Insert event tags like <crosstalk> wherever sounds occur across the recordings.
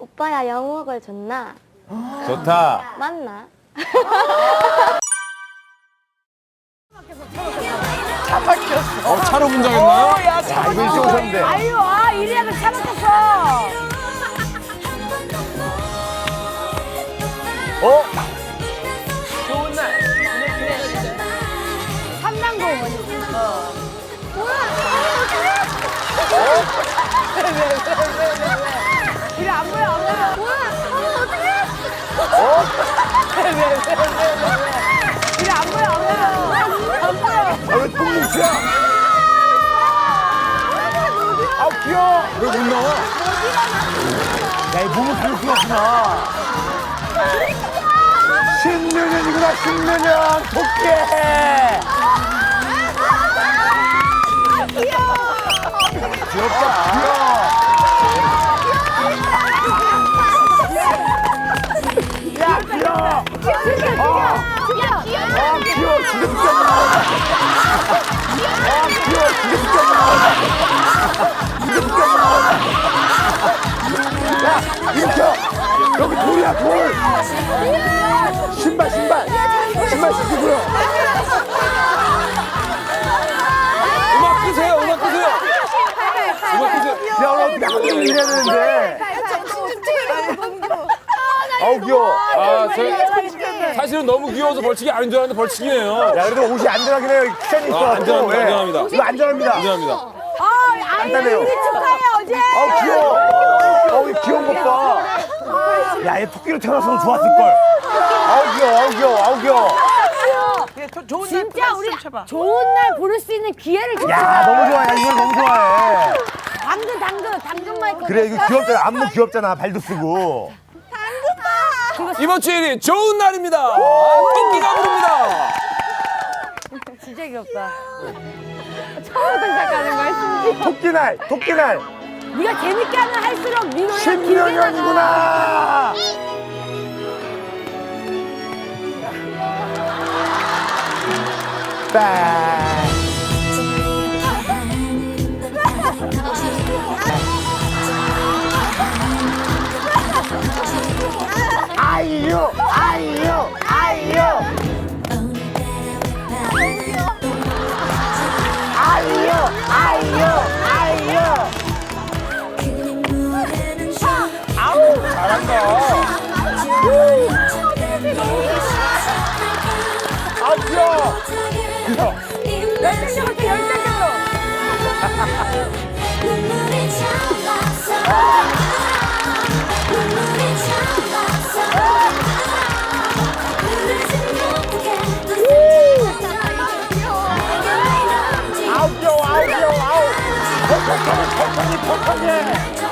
오빠야 영옥을 줬나? 좋다. 맞나? 어, 차로 분장했나요? 야, 차 이거 일찍 오셨는데. 아유, 아, 이리야가 차 막혔어. 어? 좋은 날. 삼남공원. 이리 이리 안 보여, 안 보여. 안 보여. 아, 왜 똥뭉치야? 아, 귀여워. 왜 못 나와? 야, 이 몸을 가릴 수가 없구나. 신묘년이구나, 신묘년. 토끼. 귀엽다, 한번 이래야 되는데. 아우, 귀여워. 아, 저, 사실은 너무 귀여워서 벌칙이 아닌 줄 알았는데 벌칙이네요. 야, 그래도 옷이 안전하긴 해요. 캔이 있어. 아, 안전합니다, 예. 안전합니다. 이거 안전합니다. 감사합니다. 아, 아이, 간단해요. 우리 축하해, 어제. 아우, 귀여워. 아우, 이 귀여운 것 봐. 야, 얘 토끼로 태어났으면 좋았을 걸. 아우, 귀여워, 아우, 귀여워, 아우, 귀여워. 진짜 우리 좋은 날 부를 수 있는 기회를 줬어. 야, 너무 좋아. 야, 이걸 너무 좋아해. 당근, 당근, 당근 마이크. 그래, 이거 귀엽잖아. 안무 귀엽잖아. 발도 쓰고. 이번 주 1위 좋은 날입니다. 토끼가 부릅니다. 진짜 귀엽다. 처음부터 시작하는 거야, 심지. 토끼날, 토끼날. 네가 재밌게 하면 할수록 네 노래가 신묘년이구나. 딱. 아이유, 아이유, 아이유. 아이유, 아이유, 아이유. 아우, 잘한다. 아, 귀여워. 귀여워. 열정적으로 열정적으로. 아우, 귀여워, 아우, 귀여워, 아우. 퍽퍽하게, 퍽퍽하게, 퍽퍽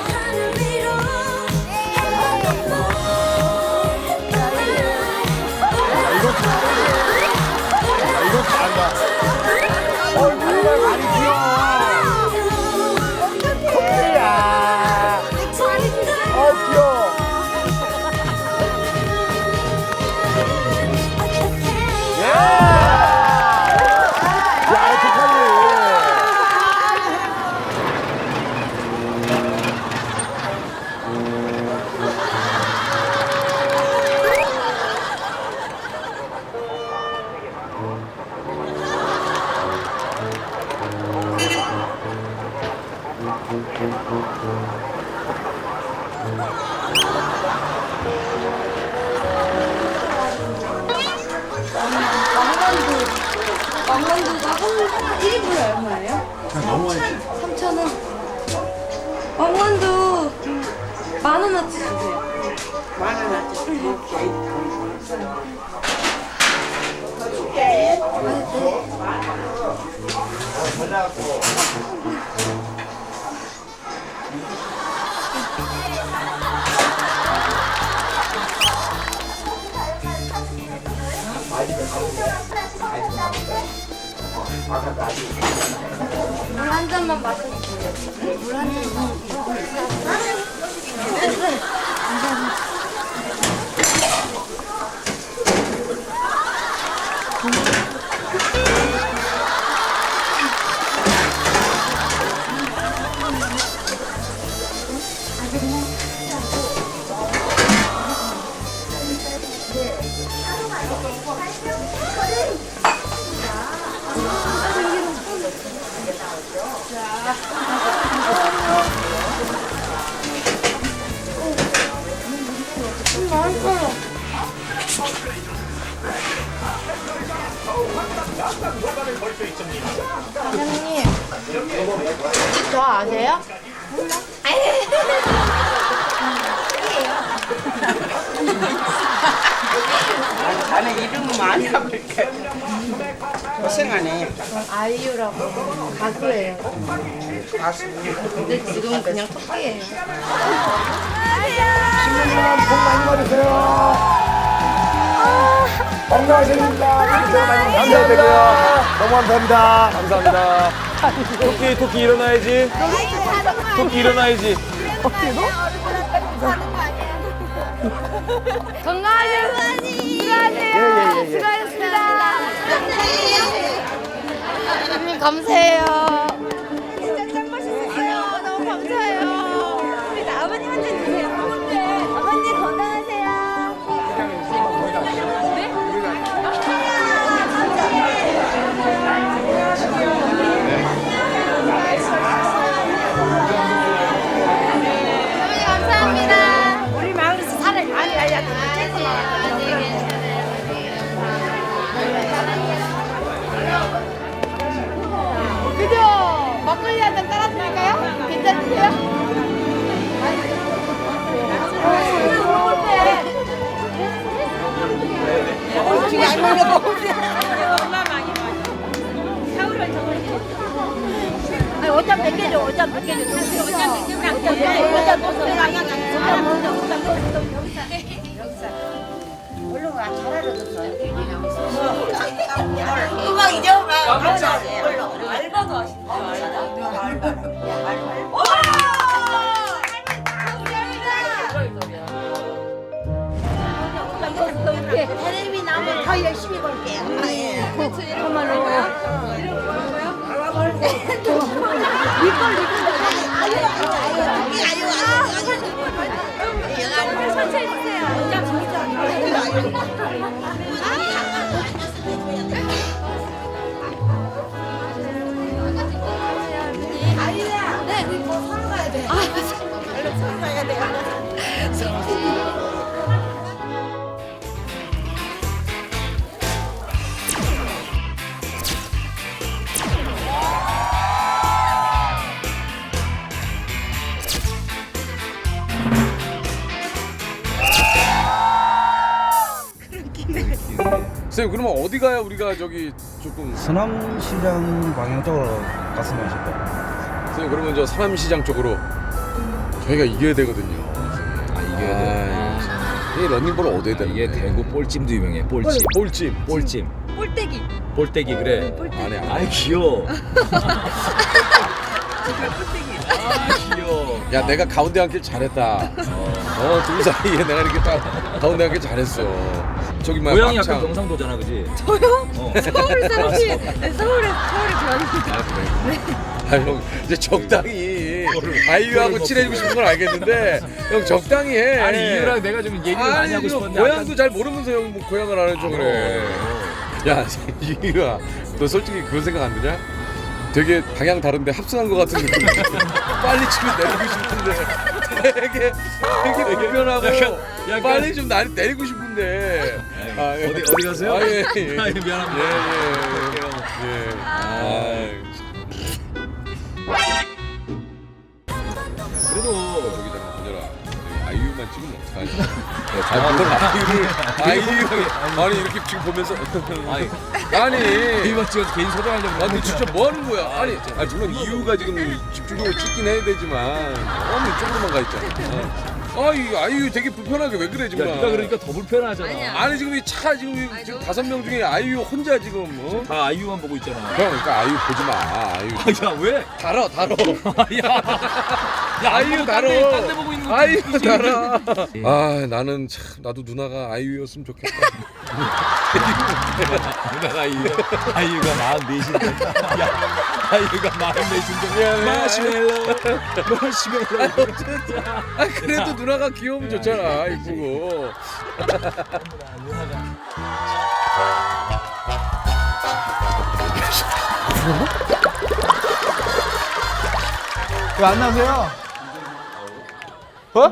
물 한 잔만 마셔주세요. 물 한 잔만. 사 과장님, 저 아세요? 몰라. 나는 이름은 많이 해볼게. 고생하네. 아이유라고 가수예요. 가수. 근데 지금 그냥 토끼예요. 아이야. 16년 복 많이 받으세요. 아, 건강하십니까? 감사합니다. 너무 감사합니다. 감사합니다. 토끼, 토끼 일어나야지. 토끼 일어나야지. 건강하세요. 예, 예, 예, 수고하셨습니다. 감사해요. 진짜 짱 멋있으세요. 너무 감사해요. 아버님한테 주세요. 그죠? 막걸리 한 잔 따라드릴까요? 괜찮으세요? 아니, 어쩜 몇 개죠? 어쩜 몇 개죠? 어쩜 몇 개죠? 어쩜 몇 개죠? 어쩜 몇 개죠? 아니, 아니, 아 니. 어쩜 먼저, 어쩜 먼저. 얼른 와 잘하려줬어 음악 이제 와. 테레비 나오면 더 열심히 볼게요. 아, 예. <laughs> <laughs> 선생님, 그러면 어디 가야 우리가 저기 조금. 서남시장 방향 쪽으로 갔으면 하셨다. 선생님, 그러면 저 서남시장 쪽으로 저희가 이겨야 되거든요. 아 이겨야 돼. 이 런닝볼 얻어야 되는 이게 대구 볼찜도 유명해. 볼찜. 볼찜. 볼찜. 꼴대기. 볼때기 그래. 안에 안에. 아이 귀여워. <laughs> 아 귀여워. 야 내가 가운데 앉길 잘했다. 어, 둘 사이에 내가 이렇게 딱 가운데 앉길 잘했어. 저기 막 고향이 약간 막창. 경상도잖아, 그지? <laughs> 저요? 서울 사람이 네, 서울에 서울에 좋아하는 아 그래. 아 형 이제 적당히 아이유하고 친해지고 싶은 건 알겠는데 형 적당히 해. 아니 이유랑 내가 좀 얘기를 많이 아니, 하고 그 싶었는데 고향도 잘 모르면서 형 뭐 고향을 안 해줘 그래. 야 <laughs> 이유야, 너 솔직히 그런 생각 안 드냐? 되게 방향 다른데 합성한 것 같은 느낌. <laughs> 빨리 치면 내리고 싶은데 되게 되게 불편하고 약간- 빨리 좀날 내리고 싶은데. 아, 예. 어디 어디 가세요? 아, 예, 예. 아, 예, 미안합니다. 예, 예. 예. 아, 아이유만 찍으면 어떡하냐. 아, 아이유를 아이유 <laughs> 아니. 이렇게 지금 보면서 아니. 아니. 이번 찍어서 개인 소장하려고 아 근데. 진짜 뭐 하는 거야? 아니, 아니 물론 이유가 지금 집중적으로 찍긴 해야 되지만 너무 이쪽으로만 가 있잖아. 아, 이 아이유 되게 불편하게 왜 그래 지금? 야, 네가 그러니까 더 불편하잖아. 아니 지금 이 차 지금 이- 지금 다섯 명 중에 아이유 혼자 지금 어? 다 아이유만 보고 있잖아. 형, 그러니까 아이유 보지 마. 아이유. 야 왜? 달어, 달어. 야, 야 아이유. 딴데 딴데 보고 있는 거. 아이유 달아. 아, 나는 참 나도 누나가 아이유였으면 좋겠다. <laughs> 누나가 아이유 아이유가 마흔. 야 아이유가 마흔 넷인데. 마시멜로 마시멜로. 아, 그래도 누나가 귀여우면 좋잖아. 이쁘고. 왜 안 나오세요? 어?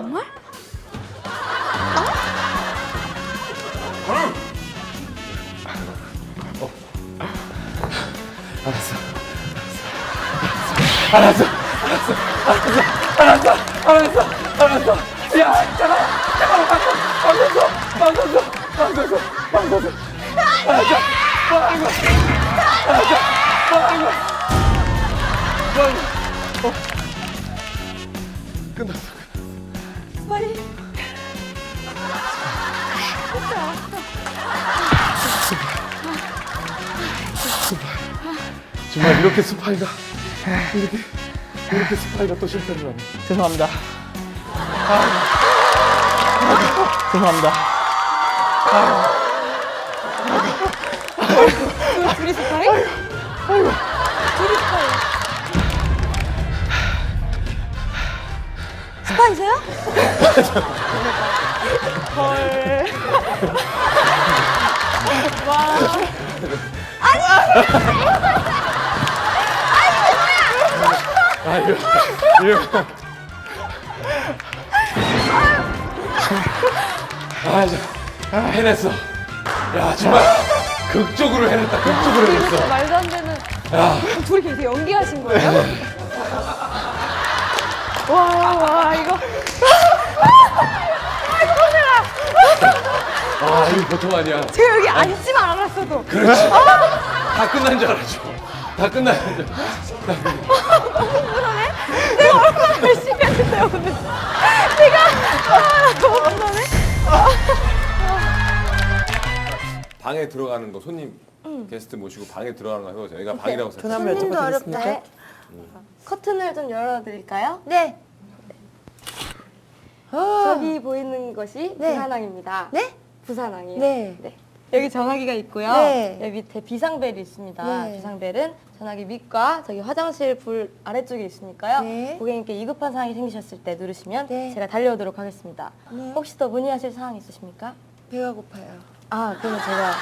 정말 이렇게 스파이가 이렇게 이렇게 스파이가 또 실패를 하네. 죄송합니다. 죄송합니다. 둘이 스파이? 둘이 스파이. 스파이세요? 헐. 아 이거 이거 아, 저, 아 해냈어. 야 정말 극적으로 해냈다. 극적으로 해냈어. 말도 안 되는. 야 둘이 계속 연기하신 거예요? 와, 와, 이거. 아 이거 보통 아니야. 제가 여기 앉지만 않았어도. 그렇지. 다 끝난 줄 알았죠. 다 끝난 줄. 불안해? 방에 들어가는 거 손님 게스트 모시고 방에 들어가는 거 해보세요. 여기가 방이라고 생각. 전화 손님도 어렵다. 커튼을 좀 열어드릴까요? 네. 저기 보이는 것이 부산항입니다. 네? 부산항이요. 네. 여기 전화기가 있고요. 네. 여기 밑에 비상벨이 있습니다. 네. 비상벨은 전화기 밑과 저기 화장실 불 아래쪽에 있으니까요. 네. 고객님께 위급한 상황이 생기셨을 때 누르시면 네. 제가 달려오도록 하겠습니다. 네. 혹시 더 문의하실 사항 있으십니까? 배가 고파요. 아, 그러면 제가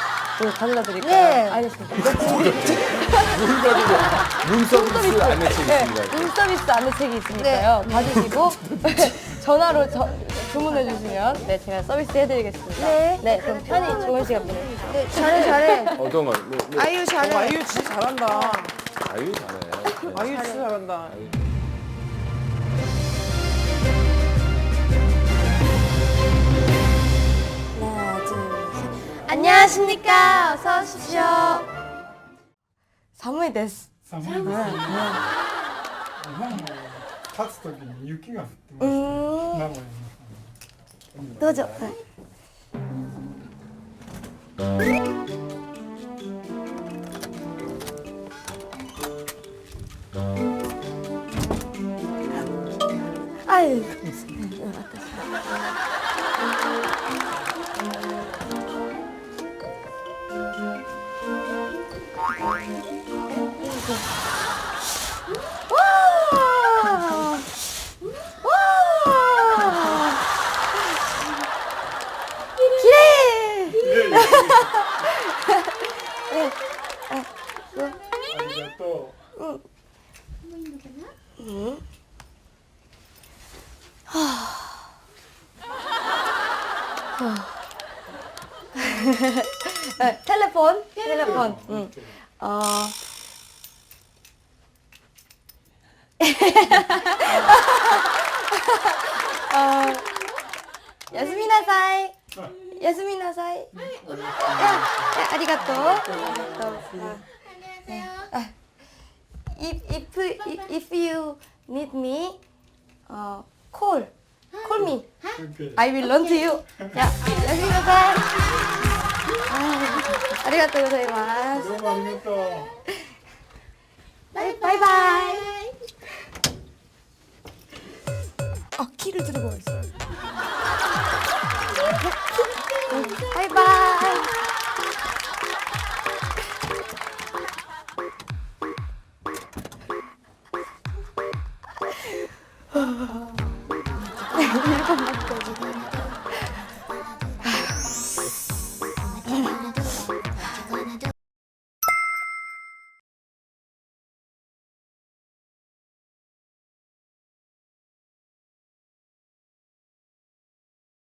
또 가져다 드릴까요? 네. 알겠습니다. 문 가지고 문 서비스 안내책 네, 있습니다. 룸 서비스 안내책이 있으니까요. 봐주시고 전화로 저- 주문해 주시면 네 제가 서비스 해드리겠습니다. 네. 그럼 편히 좋은 시간 보내세요. 네, 잘해, 잘해. 어떤 거? 뭐, 뭐, 아유, 잘해. 아유 진짜 잘한다. 아유 잘해. 네. 아유 진짜 잘한다. 하나, 둘, 셋. 안녕하십니까. 어서 오십시오. 사무이 데스. 立つ時に雪が降ってまし、ね、どうぞ、はい。哎。 어. 어. 야스미나사이. 야스미나사이. 야, 야, 아리가또. 아리가또. 아. If if if you need me, 어, call. Call me. I will run to you. 야, 야스미나사이. ありがとうございます。どうもありがとう。バイバイ。バイバイあ、切れてるごめんな。